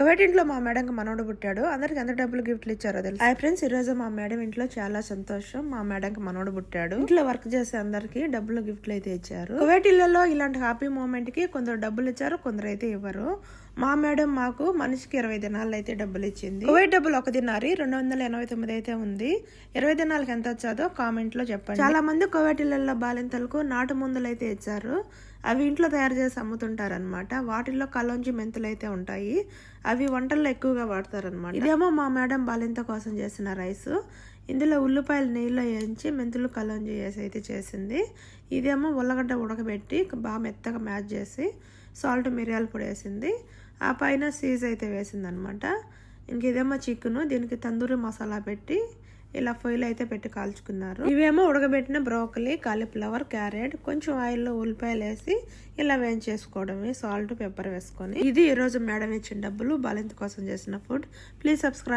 Kuwait ఇంట్లో మా మేడంకి మనవడు పుట్టాడు. అందరికి ఎంత డబ్బులు గిఫ్ట్లు ఇచ్చారో తెలుసు. ఐ ఫ్రెండ్స్ ఈ రోజు మా మేడం ఇంట్లో చాలా సంతోషం. మా మేడంకి మనోడు పుట్టాడు. ఇంట్లో వర్క్ చేసే అందరికి డబ్బులు గిఫ్ట్లు అయితే ఇచ్చారు. కువైట్ ఇళ్ళలో ఇలాంటి హ్యాపీ మూమెంట్కి కొందరు డబ్బులు ఇచ్చారు కొందరు అయితే ఇవ్వరు. మా మేడం మాకు మనిషికి ఇరవై దినాలు అయితే డబ్బులు ఇచ్చింది. కువైట్ డబ్బులు ఒక దినారి రెండు వందల ఎనభై తొమ్మిది అయితే ఉంది. ఇరవై దినాలకు ఎంత వచ్చాదో కామెంట్లో చెప్పండి. చాలా మంది కోవేటిలలో బాలింతలకు నాటు మందులు అయితే ఇచ్చారు. అవి ఇంట్లో తయారు చేసి అమ్ముతుంటారు అనమాట వాటిల్లో కలోంజి మెంతులు అయితే ఉంటాయి. అవి వంటల్లో ఎక్కువగా వాడతారనమాట ఇదేమో మా మేడం బాలింత కోసం చేసిన రైస్. ఇందులో ఉల్లిపాయలు నీళ్ళు వేయించి మెంతులు కలంజీ చేసి అయితే చేసింది. ఇదేమో ఉల్లగడ్డ ఉడకబెట్టి బాగా మెత్తగా మ్యాచ్ చేసి సాల్ట్ మిరియాల పొడి వేసింది. ఆ పైన సీజ్ అయితే వేసింది అనమాట ఇంక ఇదేమో చికెను. దీనికి తందూరి మసాలా పెట్టి ఇలా ఫోయిల్ అయితే పెట్టి కాల్చుకున్నారు. ఇవేమో ఉడకబెట్టిన బ్రోకలీ కాలీఫ్లవర్ క్యారెట్ కొంచెం ఆయిల్లో ఉల్లిపాయలు వేసి ఇలా వేయించేసుకోవడమే. సాల్ట్ పెప్పర్ వేసుకొని. ఇది ఈ రోజు మేడం ఇచ్చిన డబ్బులు. బాలింత కోసం చేసిన ఫుడ్ ప్లీజ్ సబ్స్క్రైబ్